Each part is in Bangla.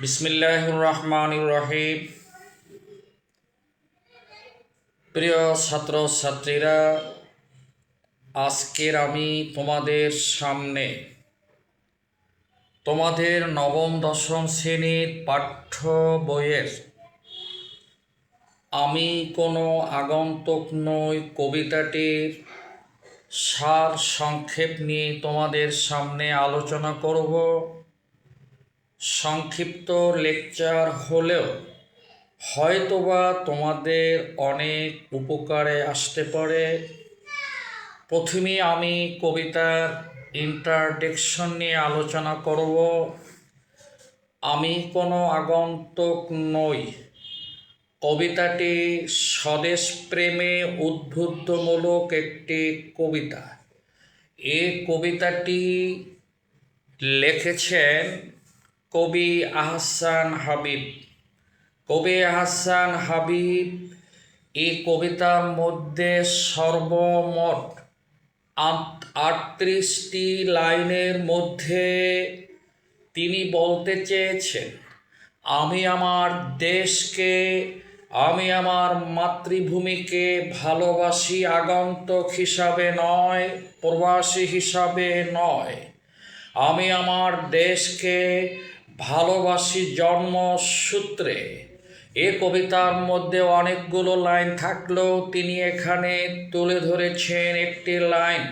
বিসমিল্লাহ রহমান রহিম প্রিয় ছাত্র ছাত্রীরা আজকের আমি তোমাদের সামনে তোমাদের নবম, দশম শ্রেণির পাঠ্য বইয়ের আমি কোনো আগন্তুক নই কবিতাটির সার সংক্ষেপ নিয়ে তোমাদের সামনে আলোচনা করব। সংক্ষিপ্ত লেকচার হলেও হয়তোবা তোমাদের অনেক উপকারে আসতে পারে। প্রথমে আমি কবিতার ইন্টারডেকশন নিয়ে আলোচনা করব। আমি কোনো আগন্তুক নই। কবিতাটি স্বদেশ প্রেমে উদ্বুদ্ধমূলক একটি কবিতা। এই কবিতাটি লিখেছেন কবি আহসান হাবিব। কবি আহসান হাবিব এই কবিতার মধ্যে সর্বমোট আটত্রিশটি লাইনের মধ্যে তিনি বলতে চেয়েছেন, আমি আমার দেশকে, আমি আমার মাতৃভূমিকে ভালোবাসি আগন্তুক হিসাবে নয়, প্রবাসী হিসাবে নয়। আমি আমার দেশকে ভালোবাসি জন্মসূত্রে। এ কবিতার মধ্যে অনেকগুলো লাইন থাকলেও তিনি এখানে তুলে ধরেছেন একটি লাইন।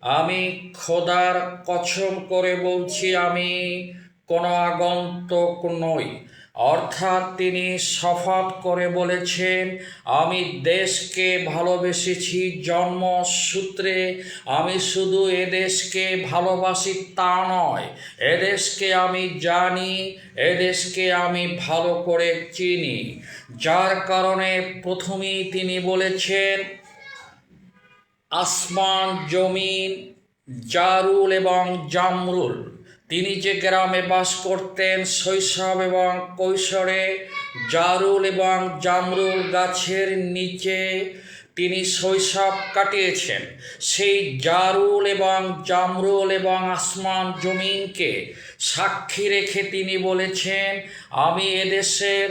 আমি খোদার কছম করে বলছি, আমি কোনো আগন্তক নই। অর্থাৎ তিনি শপথ করে বলেছেন, আমি দেশকে ভালোবেসেছি জন্মসূত্রে আমি শুধু এদেশকে ভালোবাসি তা নয়। এদেশকে আমি জানি এদেশকে আমি ভালো করে চিনি। যার কারণে প্রথমেই তিনি বলেছেন, আসমান, জমিন, জারুল এবং জামরুল। তিনি যে গ্রামে বাস করতেন, শৈশব এবং কৈশোরে জারুল এবং জামরুল গাছের নিচে তিনি শৈশব কাটিয়েছেন। সেই জারুল এবং জামরুল এবং আসমান জমিনকে সাক্ষী রেখে তিনি বলেছেন, আমি এদেশের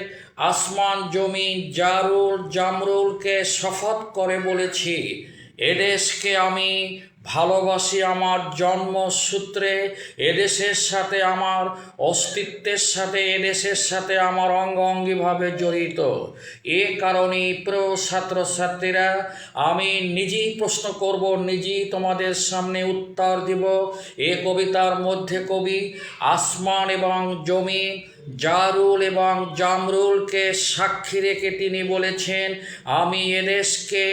আসমান জমিন জারুল, জামরুলকে শপথ করে বলেছি। এদেশকে আমি ভালোবাসি আমার জন্মসূত্রে, এদেশের সাথে আমার অস্তিত্বের সাথে, এদেশের সাথে আমার অঙ্গাঙ্গিভাবে জড়িত। এ কারণেই প্রিয় ছাত্রছাত্রীরা, আমি নিজেই প্রশ্ন করব, নিজেই তোমাদের সামনে উত্তর দিব। এ কবিতার মধ্যে কবি আসমান এবং জমি, জারুল এবং জামরুলকে সাক্ষী রেখে তিনি বলেছেন, আমি এদেশকে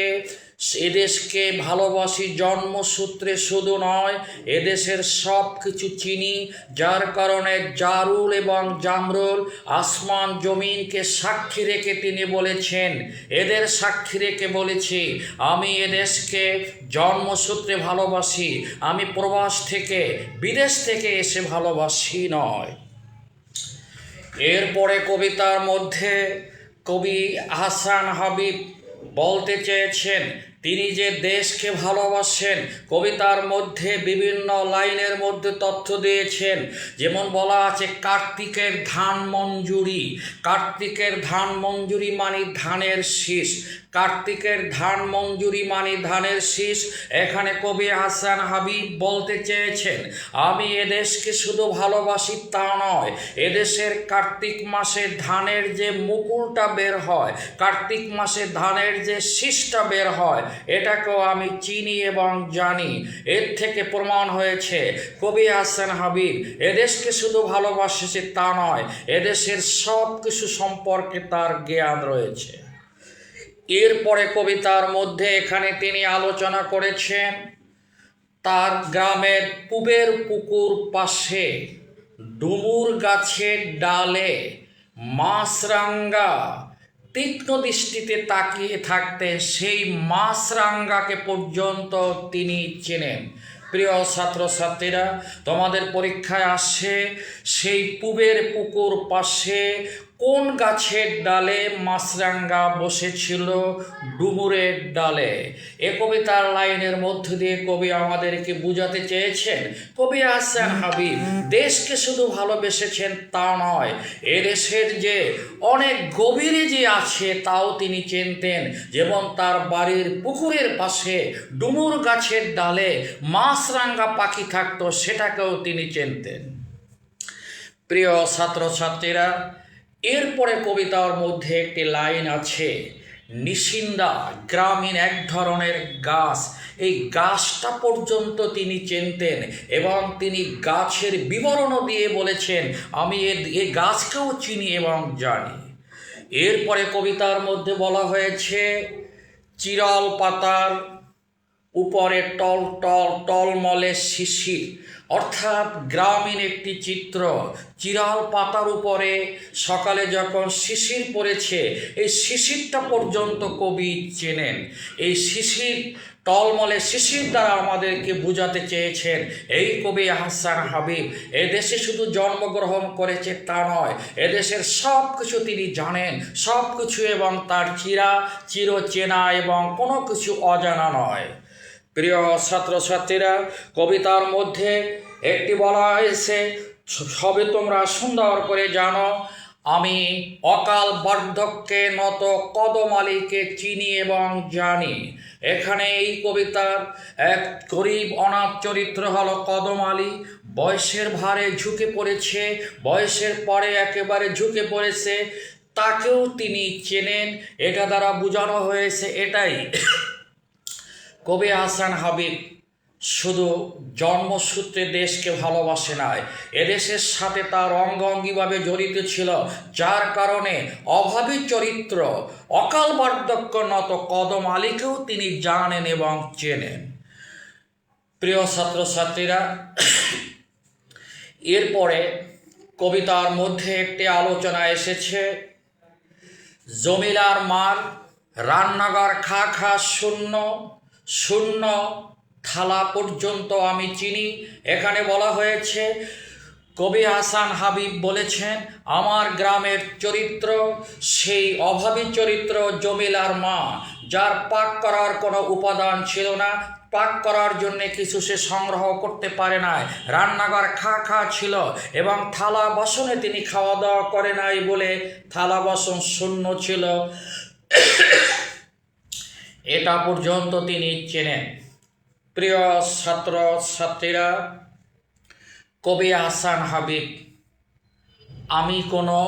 এদেশকে ভালোবাসি জন্মসূত্রে শুধু নয় এদেশের সব কিছু চিনি। যার কারণে জারুল এবং জামরুল আসমান জমিনকে সাক্ষী রেখে তিনি বলেছেন, এদের সাক্ষী রেখে বলেছি, আমি এদেশকে জন্মসূত্রে ভালোবাসি, আমি প্রবাস থেকে, বিদেশ থেকে এসে ভালোবাসি নয়। এরপরে কবিতার মধ্যে কবি হাসান হাবিব বলতে চেয়েছেন। তিনি যে দেশকে ভালোবাসেন, কবিতার মধ্যে বিভিন্ন লাইনের মধ্যে তথ্য দিয়েছেন। যেমন বলা আছে, কার্তিকের ধান মঞ্জুরি। কার্তিকের ধান মঞ্জুরি মানে ধানের শীষ। কার্তিকের ধান মঞ্জুরি মানে ধানের শীষ। এখানে কবি হাসান হাবিব বলতে চেয়েছেন, আমি এদেশকে শুধু ভালোবাসি তা নয়। এদেশের কার্তিক মাসে ধানের যে মুকুলটা বের হয়, কার্তিক মাসে ধানের যে শীষটা বের হয় এটাকেও আমি চিনি এবং জানি। এর থেকে প্রমাণ হয়েছে, কবি হাসান হাবিব, এদেশকে শুধু ভালোবাসেছে তা নয়, এদেশের সব কিছু সম্পর্কে তার জ্ঞান রয়েছে। এরপরে কবিতার মধ্যে এখানে তিনি আলোচনা করেছেন, তার গ্রামের পুবের পুকুর পাশে ডুমুর গাছের ডালে মাছরাঙ্গা তীক্ষ্ণ দৃষ্টিতে তাকিয়ে থাকতে সেই মাছরাঙ্গাকে পর্যন্ত তিনি চেনেন। প্রিয় ছাত্রছাত্রীরা, তোমাদের পরীক্ষায় আসছে সেই পূবের পুকুর পাশে কোন গাছের ডালে মাছরাঙ্গা বসেছিল ডুমুরের ডালে? এ কবিতার লাইনের মধ্য দিয়ে কবি আমাদেরকে বুঝাতে চেয়েছেন। কবি হাসান হাবিব, দেশকে শুধু ভালোবেসেছেন তা নয় এ দেশের যে অনেক গভীরে যে আছে তাও তিনি চিনতেন, যেমন তার বাড়ির পুকুরের পাশে ডুমুর গাছের ডালে মাছরাঙ্গা পাখি থাকতো, সেটাকেও তিনি চিনতেন। প্রিয় ছাত্রছাত্রীরা এরপরে কবিতার মধ্যে একটি লাইন আছে, নিশিন্দা, গ্রামীণ এক ধরনের গাছ। এই গাছটা পর্যন্ত তিনি চিনতেন এবং তিনি গাছের বিবরণও দিয়ে বলেছেন, আমি এ এই গাছকেও চিনি এবং জানি। এরপরে কবিতার মধ্যে বলা হয়েছে, চিরাল পাতার উপরে টল টল, টলমলে শিশির। অর্থাৎ গ্রামীণ একটি চিত্র, চিরাল পাতার উপরে সকালে যখন শিশির পড়েছে, এই শিশিরটা পর্যন্ত কবি চেনেন। এই শিশির, টলমলে শিশির দ্বারা আমাদেরকে বুঝাতে চেয়েছেন, এই কবি হাসান হাবিব এদেশে শুধু জন্মগ্রহণ করেছে তা নয় এদেশের সব কিছু তিনি জানেন সব কিছু এবং তার চিরা চির চেনা এবং কোনো কিছু অজানা নয়। প্রিয় ছাত্রছাত্রীরা, কবিতার মধ্যে একটি বলা হয়েছে, সবে তোমরা সুন্দর করে জানো, আমি অকাল বার্ধক্যে নত কদমালিকে চিনি এবং জানি। এখানে এই কবিতার এক গরিব অনাথ চরিত্র হল কদম আলী। বয়সের ভারে ঝুঁকে পড়েছে, বয়সের পরে একেবারে ঝুঁকে পড়েছে, তাকেও তিনি চেনেন। এটা দ্বারা বোঝানো হয়েছে এটাই। কবি হাসান হাবিব? শুধু জন্মসূত্রে দেশকে ভালোবাসে নাই, এদেশের সাথে তার অঙ্গ অঙ্গাঙ্গিভাবে জড়িত ছিল, যার কারণে অভাবী চরিত্র, অকাল বার্ধক্য নত কদম আলীকেও তিনি জানেন এবং চেনেন। প্রিয় ছাত্রছাত্রীরা, এরপরে কবিতার মধ্যে একটি আলোচনা এসেছে, জমিলার মার রান্নাঘর খা খা শূন্য শূন্য থালা পর্যন্ত আমি চিনি। এখানে বলা হয়েছে, কবি হাসান হাবিব বলেছেন, আমার গ্রামের চরিত্র সেই অভাবী চরিত্র জমিলার মা, যার পাক করার কোনো উপাদান ছিল না। পাক করার জন্য কিছু সে সংগ্রহ করতে পারে নাই। রান্নাঘর খা খা ছিল এবং থালা বাসনে তিনি খাওয়া দাওয়া করে নাই বলে থালা বাসন শূন্য ছিল। এটা পর্যন্ত তিনি চেনেন। প্রিয় ছাত্র ছাত্রীরা কবি হাসান হাবিব, আমি কোনো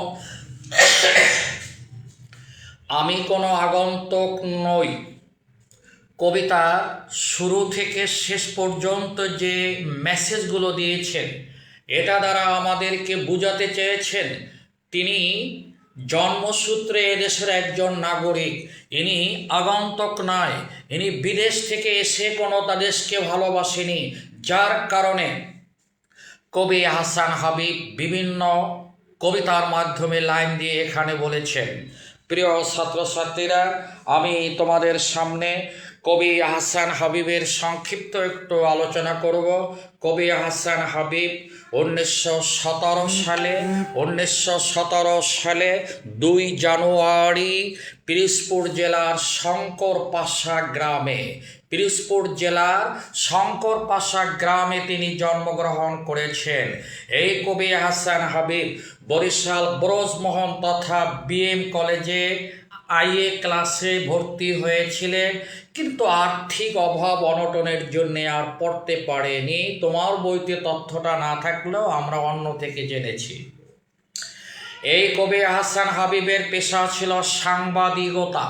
আমি কোনো আগন্তুক নই। কবিতা শুরু থেকে শেষ পর্যন্ত যে মেসেজগুলো দিয়েছেন, এটা দ্বারা আমাদেরকে বুঝাতে চেয়েছেন, তিনি জন্মসূত্রে এদেশের একজন নাগরিক। ইনি আগন্তক নয় ইনি বিদেশ থেকে এসে কোনো দেশকে ভালোবাসেনি, যার কারণে কবি হাসান হাবিব বিভিন্ন কবিতার মাধ্যমে লাইন দিয়ে এখানে বলেছেন, প্রিয় ছাত্রছাত্রীরা, আমি তোমাদের সামনে কবি হাসান হাবিবের সংক্ষিপ্ত একটু আলোচনা করব। কবি হাসান হাবিব উনিশশো সতেরো সালে, উনিশশো সতেরো সালে দুই জানুয়ারি পিরিজপুর জেলার শঙ্কর পাশা গ্রামে, পিরিজপুর জেলার শঙ্কর পাশা গ্রামে তিনি জন্মগ্রহণ করেছেন। এই কবি হাসান হাবিব বরিশাল ব্রজমোহন তথা বিএম কলেজে আইএ ক্লাসে ভর্তি হয়েছিলেন, কিন্তু আর্থিক অভাব অনটনের জন্যে আর পড়তে পারেনি। তোমার বইতে তথ্যটা না থাকলেও আমরা অন্য থেকে জেনেছি। এই কবি হাসান হাবিবের পেশা ছিল সাংবাদিকতা।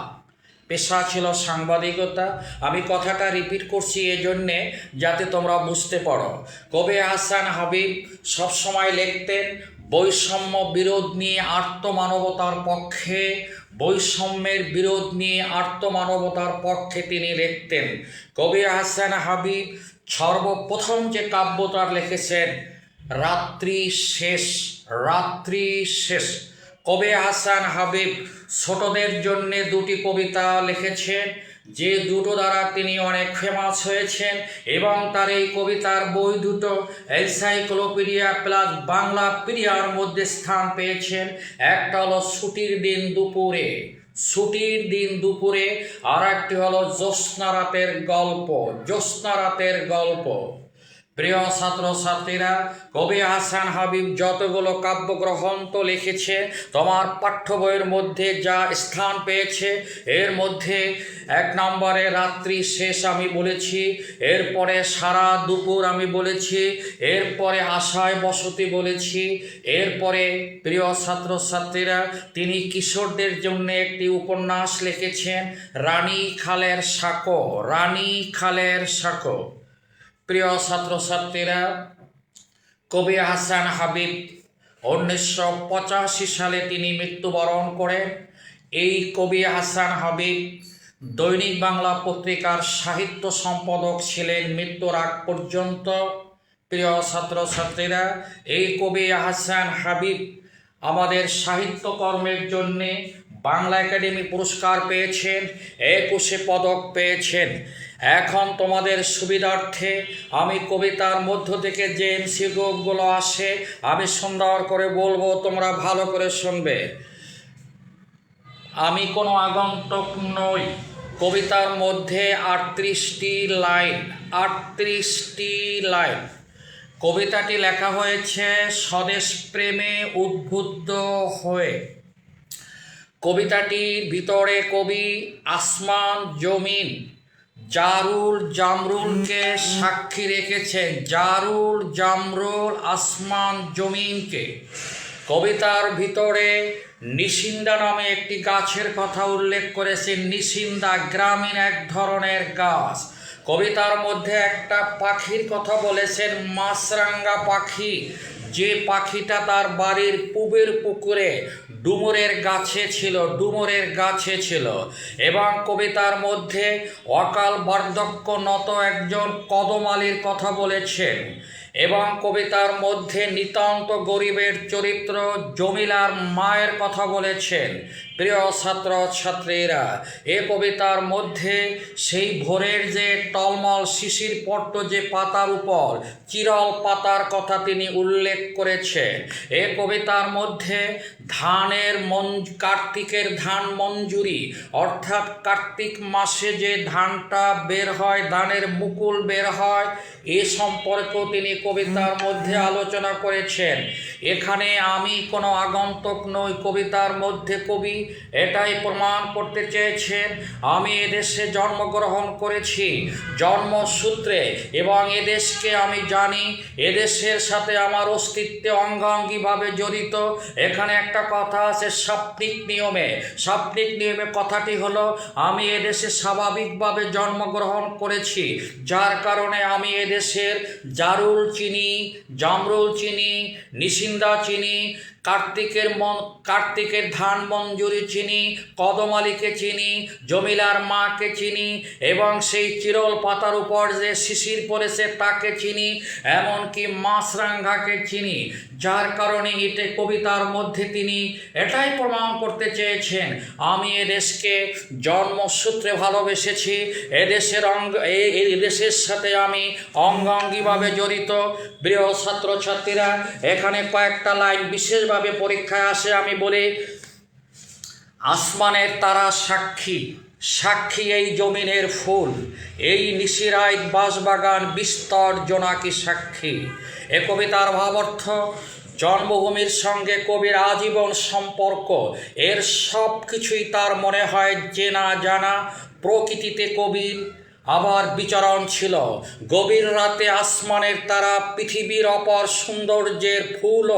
পেশা ছিল সাংবাদিকতা। আমি কথাটা রিপিট করছি এজন্যে যাতে তোমরা বুঝতে পারো। কবি হাসান হাবিব সবসময় লিখতেন, বৈষম্য বিরোধ নিয়ে আত্মমানবতার পক্ষে বৈষম্যের বিরোধ নিয়ে আত্মমানবতার পক্ষে তিনি লিখতেন। কবি হাসান হাবিব সর্বপ্রথম যে কাব্য তার লিখেছেন, রাত্রি শেষ রাত্রি শেষ। কবি হাসান হাবিব ছোটদের জন্যে দুটি কবিতা লিখেছেন যে দুটো দ্বারা তিনি অনেক ফেমাস হয়েছেন এবং তার এই কবিতার বই দুটো এনসাইক্লোপিডিয়া প্লাস বাংলা পিডিয়ার মধ্যে স্থান পেয়েছেন। একটা হলো ছুটির দিন দুপুরে। ছুটির দিন দুপুরে আর একটি হলো জ্যোৎস্না রাতের গল্প। জ্যোৎস্না রাতের গল্প। প্রিয় ছাত্রছাত্রীরা, কবি হাসান হাবিব যতগুলো কাব্যগ্রন্থ লিখেছে, তোমার পাঠ্য বইয়ের মধ্যে যা স্থান পেয়েছে, এর মধ্যে এক নম্বরে রাত্রি শেষ আমি বলেছি, এরপরে সারা দুপুর আমি বলেছি, এরপরে আশায় বসতি বলেছি, এরপরে প্রিয় ছাত্রছাত্রীরা, তিনি কিশোরদের জন্য একটি উপন্যাস লিখেছেন, রানী খালের সাঁকো, রানী খালের সাঁকো। প্রিয় ছাত্রছাত্রীরা, কবি হাসান হাবিব উনিশশো পঁচাশি সালে তিনি মৃত্যুবরণ করেন। এই কবি হাসান হাবিব দৈনিক বাংলা পত্রিকার সাহিত্য সম্পাদক ছিলেন মৃত্যুর আগ পর্যন্ত। প্রিয় ছাত্রছাত্রীরা, এই কবি হাসান হাবিব আমাদের সাহিত্যকর্মের জন্যে বাংলা একাডেমি পুরস্কার পেয়েছেন, একুশে পদক পেয়েছেন। এখন তোমাদের সুবিধার্থে আমি কবিতার মধ্য থেকে যে এমসিগুলো আসে, আমি সুন্দর করে বলব, তোমরা ভালো করে শুনবে। আমি কোনো আগন্তুক নই। কবিতার মধ্যে আটত্রিশটি লাইন আটত্রিশটি লাইন। কবিতাটি লেখা হয়েছে স্বদেশ প্রেমে উদ্বুদ্ধ হয়ে। কবিতাটির ভিতরে কবি আসমান, জমিন জারুল জামরুলকে সাক্ষী রেখেছেন জারুল জামরুল আসমান জমিনকে। কবিতার ভিতরে নিশিন্দা নামে একটি গাছের কথা উল্লেখ করেছেন নিশিন্দা গ্রামীণ এক ধরনের গাছ। কবিতার মধ্যে একটা পাখির কথা বলেছেন, মাছরাঙ্গা পাখি। যে পাখিটা তার বাড়ির পুবের পুকুরে ডুমুরের গাছে ছিল, ডুমুরের গাছে ছিল এবং কবিতার মধ্যে অকাল বার্ধক্য নত একজন কদমালির কথা বলেছেন এবং কবিতার মধ্যে নিতান্ত গরিবের চরিত্র জমিলার মায়ের কথা বলেছেন। প্রিয় ছাত্র ছাত্রীরা এ কবিতার মধ্যে সেই ভোরের যে টলমল শিশির পট্ট যে পাতার উপর চিরল পাতার কথা তিনি উল্লেখ করেছেন, এ কবিতার মধ্যে ধানের মন, কার্তিকের ধান মঞ্জুরি, অর্থাৎ কার্তিক মাসে যে ধানটা বের হয়, ধানের মুকুল বের হয়, এ সম্পর্কেও তিনি কবিতার মধ্যে আলোচনা করেছেন। এখানে আমি কোনো আগন্তুক নই, কবিতার মধ্যে কবি এটাই প্রমাণ করতে চেয়েছেন। আমি এদেশে জন্মগ্রহণ করেছি, জন্মসূত্রে, এবং এদেশকে আমি জানি এদেশের সাথে আমার অস্তিত্বে অঙ্গাঙ্গিভাবে জড়িত। এখানে একটা কথা আছে সাপ্তিক নিয়মে। সাপ্তিক নিয়মে কথাটি হলো, আমি এদেশে স্বাভাবিকভাবে জন্মগ্রহণ করেছি, যার কারণে আমি এদেশের জারুল চিনি, জামরুল চিনি, নিশিন্দা চিনি কার্তিকের মন কার্তিকের ধান মঞ্জুরি চিনি কদমালিকে চিনি, জমিলার মাকে চিনি, এবং সেই চিরল পাতার উপর যে শিশির পড়েছে তাকে চিনি, এমনকি মাছরাঙ্গাকে চিনি, যার কারণে এতে কবিতার মধ্যে তিনি এটাই প্রমাণ করতে চেয়েছেন, আমি এদেশকে জন্মসূত্রে ভালোবেসেছি এদেশের অঙ্গ এ- এই দেশের সাথে আমি অঙ্গাঙ্গিভাবে জড়িত। প্রিয় ছাত্রছাত্রীরা, এখানে কয়েকটা লাইন বিশেষভাবে পরীক্ষায় আসে আমি বলি, আসমানের তারা সাক্ষী সাক্ষী এই জমিনের ফুল, এই নিশিরায় বাঁশবাগান বিস্তর জোনাকি সাক্ষী। এ কবিতার ভাবার্থ, জন্মভূমির সঙ্গে কবির আজীবন সম্পর্ক, এর সব কিছুই তার মনে হয় চেনা জানা, প্রকৃতিতে কবির আবার বিচরণ ছিল। গভীর রাতে আসমানের তারা পৃথিবীর অপর সৌন্দর্যের ফুল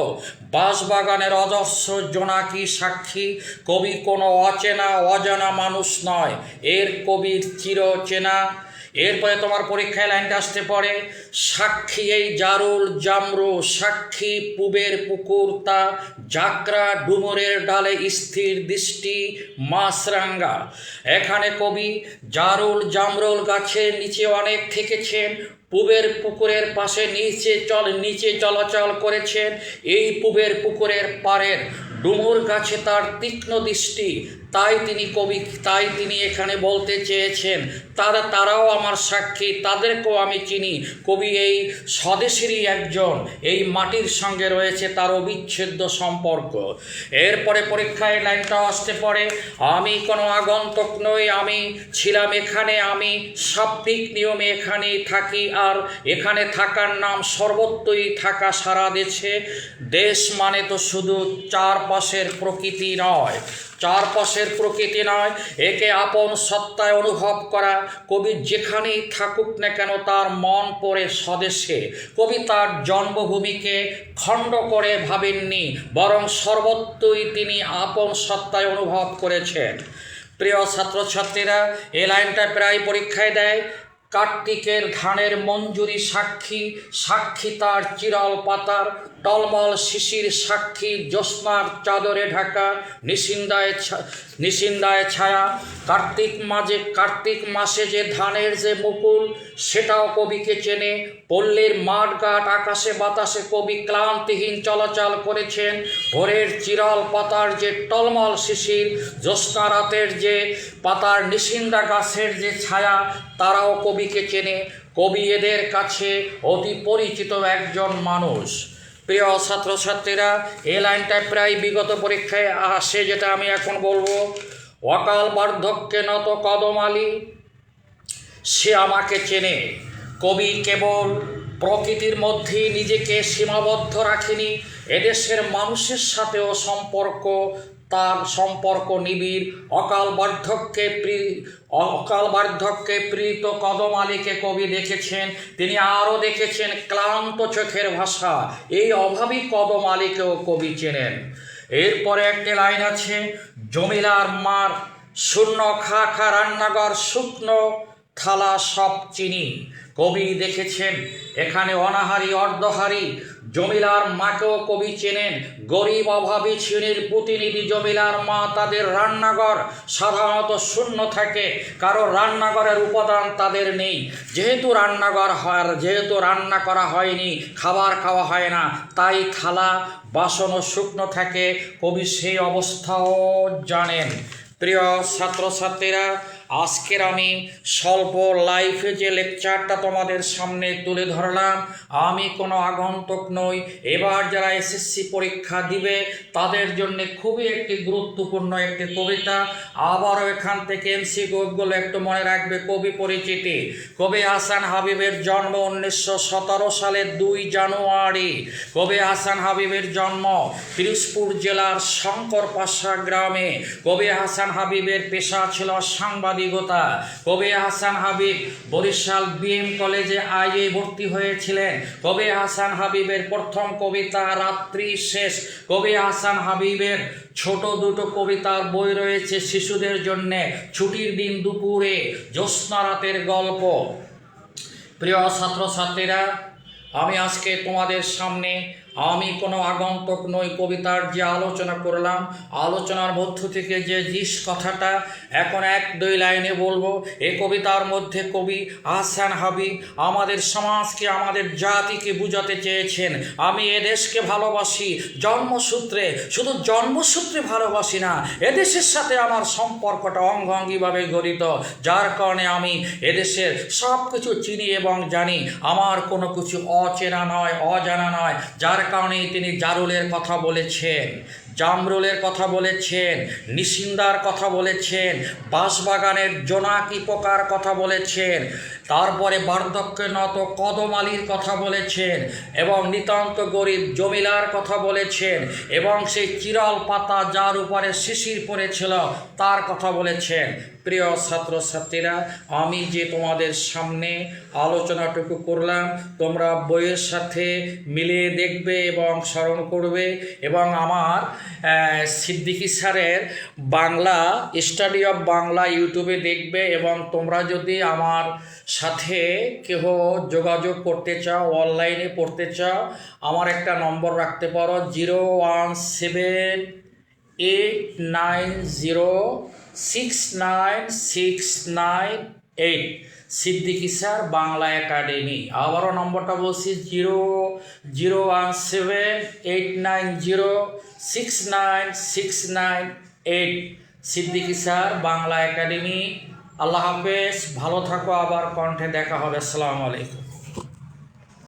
ও বাঁশবাগানের অজস্র জোনাকি সাক্ষী, কবি কোনো অচেনা, অজানা মানুষ নয়। এর কবির চিরচেনা। এরপরে তোমার পরীক্ষায় লাইনটা আসতে পড়ে সাক্ষী এই জারুল জামরু, সাক্ষী পুবের পুকুর, তা জাকরা ডুমুরের ডালে স্থির দৃষ্টি, মাছরাঙ্গা। এখানে কবি জারুল জামরুল গাছের নিচে অনেক থেকেছেন পুবের পুকুরের পাশে নিচে চল, নিচে চলাচল করেছেন এই পুবের পুকুরের পাড়ের ডুমুর গাছে তার তীক্ষ্ণ দৃষ্টি তাই তিনি কবি, তাই তিনি এখানে বলতে চেয়েছেন। তারা, তারাও আমার সাক্ষী, তাদেরকেও আমি চিনি। কবি এই স্বদেশেরই একজন, এই মাটির সঙ্গে রয়েছে তার অবিচ্ছেদ্য সম্পর্ক। এরপরে পরীক্ষায় লাইনটা আসতে পড়ে, আমি কোনো আগন্তক নই, আমি ছিলাম এখানে, আমি সাপ্তিক নিয়মে এখানেই থাকি, আর এখানে থাকার নাম সর্বত্রই থাকা সারা দেশে। দেশ মানে তো শুধু চারপাশের প্রকৃতি নয় চারপাশের প্রকৃতি নয়। একে আপন সত্তায় অনুভব করা। কবি যেখানেই থাকুক না কেন তার মন পড়ে স্বদেশে। কবি তার জন্মভূমিকে খণ্ড করে ভাবেননি, বরং সর্বত্রই তিনি আপন সত্তায় অনুভব করেছেন। প্রিয় ছাত্রছাত্রীরা এ লাইনটা প্রায় পরীক্ষায় দেয়। কার্তিকের ধানের মঞ্জুরি সাক্ষী সাক্ষী তার চিরাল পাতার, টলমল শিশির সাক্ষী, জ্যোৎস্নার চাদরে ঢাকা, নিশিন্দায় নিশিন্দায় ছায়া। কার্তিক মাঝে, কার্তিক মাসে যে ধানের যে মুকুল, সেটাও কবিকে চেনে। পল্লীর মাঠ ঘাট আকাশে বাতাসে কবি ক্লান্তিহীন চলাচল করেছেন। ভোরের চিরাল পাতার যে টলমল শিশির, জ্যোৎস্না রাতের যে পাতার নিশিন্দা গাছের যে ছায়া, তারাও কবিকে চেনে কবি এদের কাছে অতি পরিচিত একজন মানুষ। প্রিয় ছাত্রছাত্রীরা এই লাইনটা প্রায় বিগত পরীক্ষায় আসে যেটা আমি এখন বলব। অকাল বার্ধক্যে নত কদম আলী, সে আমাকে চেনে। কবি কেবল প্রকৃতির মধ্যেই নিজেকে সীমাবদ্ধ রাখেনি, এদেশের মানুষের সাথেও সম্পর্ক তার সম্পর্ক নিবিড়। অকাল বার্ধক্যে প্রি অকাল বার্ধক্যে প্রীত কদম আলীকে কবি দেখেছেন। তিনি আরও দেখেছেন ক্লান্ত চোখের ভাষা। এই অভাবী কদম আলীকেও কবি চেনেন। এরপরে একটি লাইন আছে, জমিলার মার শূন্য খা খা রান্নাঘর শুকনো থালা সব চিনি। কবি দেখেছেন, এখানে অনাহারি, অর্ধহারি জমিলার মাকেও কবি চেনেন। গরিব অভাবী শ্রেণির প্রতিনিধি জমিলার মা তাদের রান্নাঘর সাধারণত শূন্য থাকে। কারও রান্নাঘরের উপাদান তাদের নেই। যেহেতু রান্নাঘর হয়, যেহেতু রান্না করা হয়নি, খাবার খাওয়া হয় না, তাই থালা বাসনও শুকনো থাকে। কবি সেই অবস্থাও জানেন। প্রিয় ছাত্রছাত্রীরা আজকের আমি স্বল্প লাইফে যে লেকচারটা তোমাদের সামনে তুলে ধরলাম, আমি কোনো আগন্তক নই। এবার যারা এসএসসি পরীক্ষা দিবে, তাদের জন্য খুবই একটি গুরুত্বপূর্ণ একটি কবিতা। আবারও এখান থেকে এমসি গুলো একটু মনে রাখবে কবি পরিচিতি। কবি হাসান হাবিবের জন্ম উনিশশো সতেরো সালের দুই জানুয়ারি। কবি হাসান হাবিবের জন্ম পিরোজপুর জেলার শঙ্করপাশা গ্রামে। কবি হাসান হাবিবের পেশা ছিল সাংবাদিকতা কবি হাসান হাবিব বরিশাল বিএম কলেজে আইএ ভর্তি হয়েছিলেন। কবি হাসান হাবিবের প্রথম কবিতা রাত্রি শেষ। কবি হাসান হাবিবের ছোট দুটো কবিতার বই রয়েছে শিশুদের জন্যে ছুটির দিন দুপুরে জ্যোৎস্না রাতের গল্প। প্রিয় ছাত্রছাত্রীরা, আমি আজকে তোমাদের সামনে আমি কোনো আগন্তক নই কবিতার যে আলোচনা করলাম, আলোচনার মধ্য থেকে যে জিস কথাটা এখন এক দুই লাইনে বলব, এ কবিতার মধ্যে কবি আহসান হাবিব আমাদের সমাজকে, আমাদের জাতিকে বুঝাতে চেয়েছেন। আমি এদেশকে ভালোবাসি জন্মসূত্রে, শুধু জন্মসূত্রে ভালোবাসি না এদেশের সাথে আমার সম্পর্কটা অঙ্গাঙ্গিভাবে গঠিত। যার কারণে আমি এদেশের সব কিছু চিনি এবং জানি, আমার কোনো কিছু অচেনা নয়, অজানা নয়। যার কারণে তিনি জারুলের কথা বলেছেন। জামরুলের কথা বলেছেন, নিশিন্দার কথা বলেছেন, বাঁশবাগানের জোনাকি পোকার কথা বলেছেন, তারপরে বার্ধক্যে নত কদম আলীর কথা বলেছেন এবং নিতান্ত গরিব জমিলার কথা বলেছেন এবং সেই চিরাল পাতা যার উপরে শিশির পড়েছিল তার কথা বলেছেন। প্রিয় ছাত্রছাত্রীরা, আমি যে তোমাদের সামনে আলোচনাটুকু করলাম, তোমরা বইয়ের সাথে মিলিয়ে দেখবে এবং স্মরণ করবে এবং আমার সিদ্দিকী স্যারের বাংলা, স্টাডি অফ বাংলা ইউটিউবে দেখবে এবং তোমরা যদি আমার সাথে কেহ যোগাযোগ করতে চাও, অনলাইনে পড়তে চাও, আমার একটা নম্বর রাখতে পারো, zero one seven eight nine zero six nine six nine eight. Siddiqui sir, Bangla Academy. আবারও নম্বরটা বলছি, zero zero one seven eight nine zero six nine six nine eight Siddiqui sir, Bangla Academy. আল্লাহ হাফেজ, ভালো থাকো, আবার কণ্ঠে দেখা হবে। আসসালামু আলাইকুম।